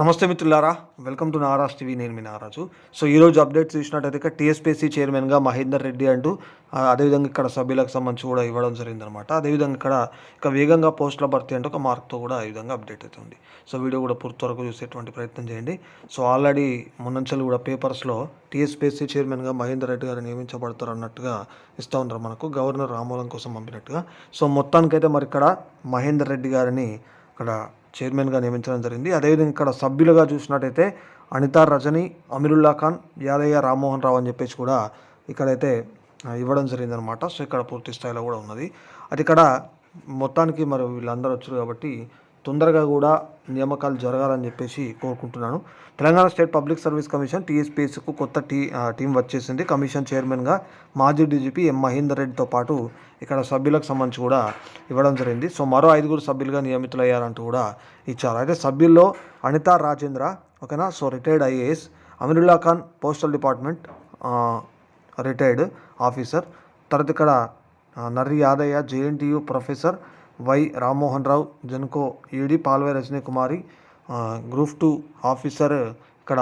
నమస్తే మిత్రులారా welcome to Naraj TV నేను మీ నారాజు. సో ఈరోజు అప్డేట్ చూసినట్టయితే ఇక్కడ టీఎస్పీసీ చైర్మన్గా మహేందర్ రెడ్డి అంటూ అదేవిధంగా ఇక్కడ సభ్యులకు సంబంధించి కూడా ఇవ్వడం జరిగిందనమాట అదేవిధంగా ఇక్కడ ఇక వేగంగా పోస్టుల భర్తీ అంటే ఒక మార్క్తో కూడా ఈ విధంగా అప్డేట్ అవుతుంది సో వీడియో కూడా పూర్తి వరకు చూసేటువంటి ప్రయత్నం చేయండి. సో ఆల్రెడీ మొన్నంచెలు కూడా పేపర్స్లో టీఎస్పీసీ చైర్మన్గా మహేందర్ రెడ్డి గారు నియమించబడతారు అన్నట్టుగా ఇస్తూ ఉన్నారు మనకు. గవర్నర్ రామోలం కోసం పంపినట్టుగా. సో మొత్తానికైతే మరి ఇక్కడ మహేందర్ రెడ్డి గారిని ఇక్కడ చైర్మన్గా నియమించడం జరిగింది. అదేవిధంగా ఇక్కడ సభ్యులుగా చూసినట్టయితే అనితా రజని అమీరుల్లా ఖాన్ యాదయ్య రామ్మోహన్ రావు అని చెప్పేసి కూడా ఇక్కడైతే ఇవ్వడం జరిగిందనమాట సో ఇక్కడ పూర్తి స్థాయిలో కూడా ఉన్నది. అది ఇక్కడ మొత్తానికి మరి వీళ్ళందరూ వచ్చారు కాబట్టి తొందరగా కూడా నియామకాలు జరగాలని చెప్పేసి కోరుకుంటున్నాను. Telangana state public service commission టీఎస్పీఎస్కు కొత్త టీ టీం వచ్చేసింది. కమిషన్ చైర్మన్గా మాజీ డీజీపీ ఎం మహేందర్ రెడ్డితో పాటు ఇక్కడ సభ్యులకు సంబంధించి కూడా ఇవ్వడం జరిగింది. సో మరో ఐదుగురు సభ్యులుగా నియమితులయ్యారంటూ కూడా ఇచ్చారు. అయితే సభ్యుల్లో అనితా రాజేంద్ర ఓకేనా? So retired IAS. Ameerullah Khan postal department retired officer. తర్వాత ఇక్కడ Narri Yadaiah JNTU professor. Y Rammohan Rao GENCO ED Palvai Rajani Kumari group two officer ఇక్కడ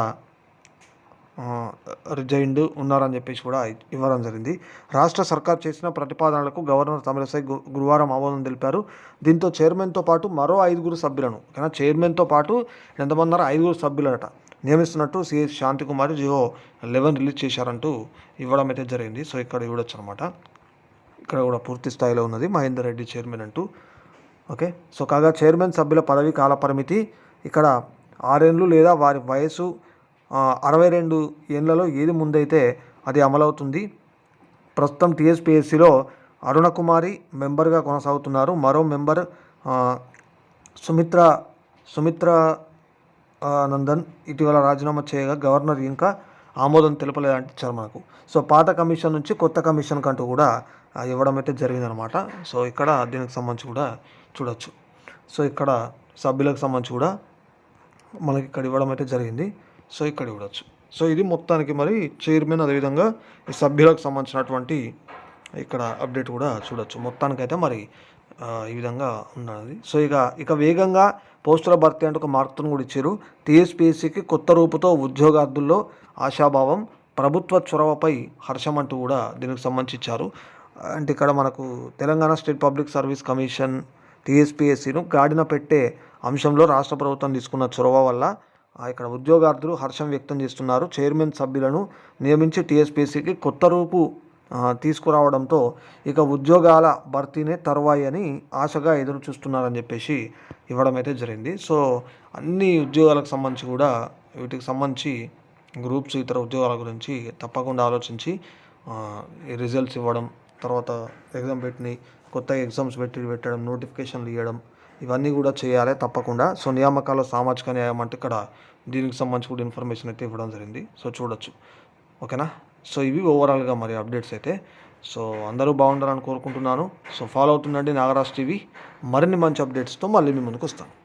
రిజైన్డ్ ఉన్నారని చెప్పేసి కూడా ఇవ్వడం జరిగింది. రాష్ట్ర సర్కార్ చేసిన ప్రతిపాదనలకు గవర్నర్ తమిళసై గురువారం ఆమోదం తెలిపారు. దీంతో చైర్మన్తో పాటు మరో ఐదుగురు సభ్యులను కానీ చైర్మన్తో పాటు ఎంతమంది ఉన్నారో ఐదుగురు సభ్యులట నియమిస్తున్నట్టు CS Shanthikumari GO eleven release చేశారంటూ ఇవ్వడం అయితే జరిగింది. సో ఇక్కడ ఇవ్వడచ్చు అనమాట ఇక్కడ కూడా పూర్తి స్థాయిలో ఉన్నది. మహేందర్ రెడ్డి చైర్మన్ అంటూ. ఓకే? సో కాగా చైర్మన్ సభ్యుల పదవి కాల పరిమితి ఇక్కడ ఆరేళ్ళు లేదా వారి వయసు అరవై రెండు ఏళ్ళలో ఏది ముందైతే అది అమలవుతుంది. ప్రస్తుతం టీఎస్పీఎస్సీలో అరుణకుమారి మెంబర్గా కొనసాగుతున్నారు. మరో మెంబర్ సుమిత్ర సుమిత్ర నందన్ ఇటీవల రాజీనామా చేయగా గవర్నర్ ఇంకా ఆమోదం తెలపలేదంటే ఇచ్చారు మనకు సో పాత కమిషన్ నుంచి కొత్త కమిషన్ కంటూ కూడా ఇవ్వడం అయితే జరిగిందనమాట సో ఇక్కడ దీనికి సంబంధించి కూడా చూడొచ్చు. సో ఇక్కడ సభ్యులకు సంబంధించి కూడా మనకి ఇక్కడ ఇవ్వడం అయితే జరిగింది. సో ఇక్కడ ఇవ్వచ్చు సో ఇది మొత్తానికి మరి చైర్మన్ అదేవిధంగా ఈ సభ్యులకు సంబంధించినటువంటి ఇక్కడ అప్డేట్ కూడా చూడొచ్చు. మొత్తానికైతే మరి ఈ విధంగా ఉన్నది. సో ఇక ఇక వేగంగా పోస్టుల భర్తీ అంటే ఒక మార్కును కూడా ఇచ్చారు. టీఎస్పీఎస్సీకి కొత్త రూపుతో ఉద్యోగార్థుల్లో ఆశాభావం ప్రభుత్వ చొరవపై హర్షం అంటూ కూడా దీనికి సంబంధించి ఇచ్చారు. అంటే ఇక్కడ మనకు Telangana state public service commission టీఎస్పీఎస్సీను గాడిన పెట్టే అంశంలో రాష్ట్ర ప్రభుత్వం తీసుకున్న చొరవ వల్ల ఇక్కడ ఉద్యోగార్థులు హర్షం వ్యక్తం చేస్తున్నారు. చైర్మన్ సభ్యులను నియమించి టీఎస్పీఎస్సీకి కొత్త రూపు తీసుకురావడంతో ఇక ఉద్యోగాల భర్తీనే తర్వాయి అని ఆశగా ఎదురు చూస్తున్నారని చెప్పేసి ఇవ్వడం అయితే జరిగింది. సో అన్ని ఉద్యోగాలకు సంబంధించి కూడా వీటికి సంబంధించి గ్రూప్స్ ఇతర ఉద్యోగాల గురించి తప్పకుండా ఆలోచించి రిజల్ట్స్ ఇవ్వడం తర్వాత ఎగ్జామ్ పెట్టినాయి కొత్త ఎగ్జామ్స్ పెట్టి పెట్టడం నోటిఫికేషన్లు ఇవ్వడం ఇవన్నీ కూడా చేయాలి తప్పకుండా. సో నియామకాల్లో సామాజిక న్యాయం అంటే ఇక్కడ దీనికి సంబంధించి కూడా ఇన్ఫర్మేషన్ అయితే ఇవ్వడం జరిగింది. సో చూడొచ్చు. ఓకేనా? సో ఇవి ఓవరాల్గా మరి అప్డేట్స్ అయితే. సో అందరూ బాగుండాలని కోరుకుంటున్నాను. సో ఫాలో అవుతుండండి నాగరాజ్ టీవీ. మరిన్ని మంచి అప్డేట్స్తో మళ్ళీ మీ ముందుకు వస్తాను.